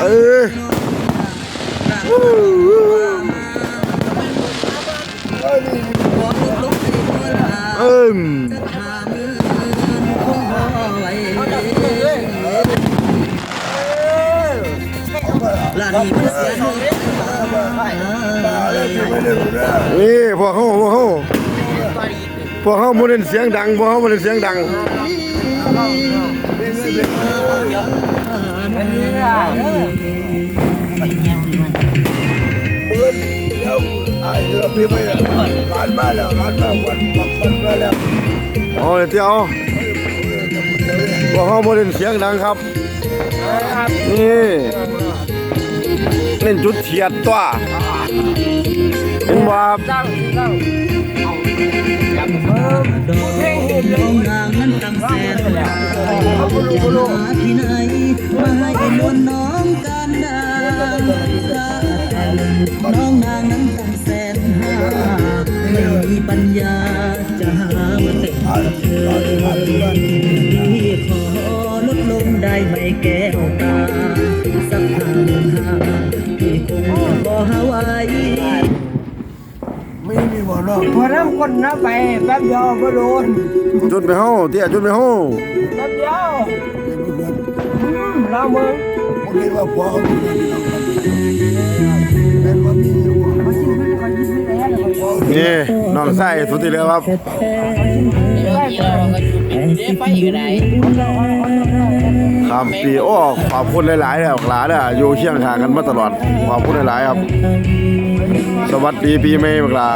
เออเอิ่มลานนี่นี่พวกเขาพวกเขาพวกเขาโมเดนเสียงดังพวกเขาโมเดนเสียงดัง ดี๋ยวไอ้เรือพี่ไปแล้วงานมาแล้วงานมาวันวันวันมาแล้วอ๋อเวพวกเขาโมเดนเสียงดังครับ นี่เล่นจุดเทียดตัวเห็นว่าน้องนางนั้นตั้งแสนจะหาที่ไหนมาให้นวลน้องกันดา ปัญญาจะหามาแต่งเธอพี่ขอลดลงได้ไหมแก้วตาสักหาหมื่นห้าพี่คงบ่หาไว้ไม่มีบ่เนาะพอน้ำคนนะไปแป๊บเดียวก็โดนจุดไปเฮาเตี้ยจุดไปเฮาแป๊บเดียวเราเมืองผมคิดว่าพอเขาเป็นว่ามีอยู่นี่ น้องไส้สุดที่เหลือครับครับปีโอ้ขอบคุณหลายๆแล้วหลานอะอยู่เชียงทางกันมาตลอดขอบคุณหลายๆครับ สวัสดีปีใหม่บักลา